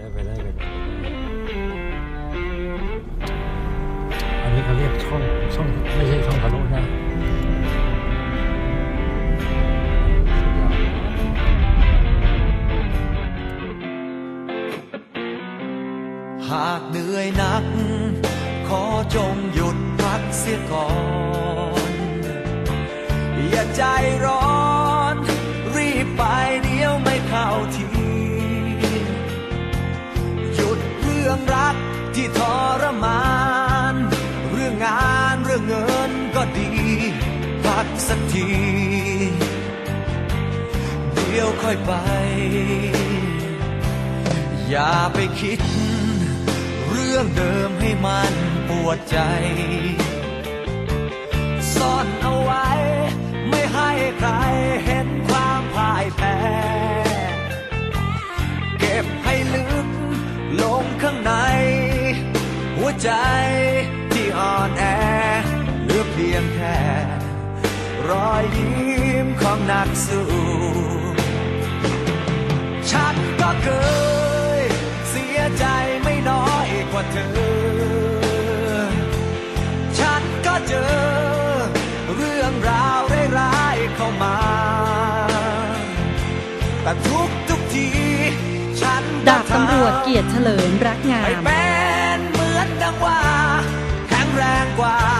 ได้ไปได้ไปได้อันนี้เขาเรียกช่องช่องไม่ใช่ช่องทะลุนะหากเหนื่อยหนัก ขอจงหยุดพักเสียก่อน อย่าใจร้อน รื่องเงินก็ดีพักสักที เดี๋ยวค่อยไป อย่าไปคิด เรื่องเดิมให้มันปวดใจ ซ่อนเอาไว้ ไม่ให้ใครเห็นความพ่ายแพ้เก็บให้ลึกลงข้างใน หัวใจที่อ่อนแอ ยงแค่ รอยยิ้มของนักสู้ฉันก็เคย เสียใจไม่น้อยกว่าเธอ ฉันก็เจอ เรื่องราวร้ายๆเข้ามา แต่ทุกทุกๆที ฉันก็ดาบตำรวจเกียรติเฉลิมรักงาไม่มเป็นเหมือนดังว่าแข็งแรงกว่า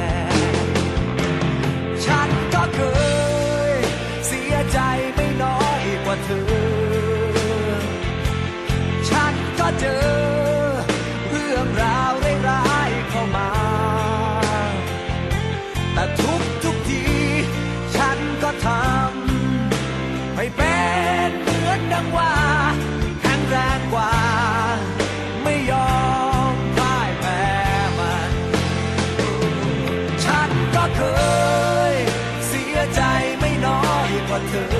ก เธอ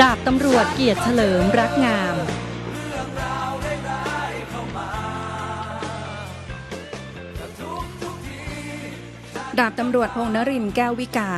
ดาบตำรวจเกียรติเฉลิมรักงาม ดาบตำรวจพงนรินแก้ววิกา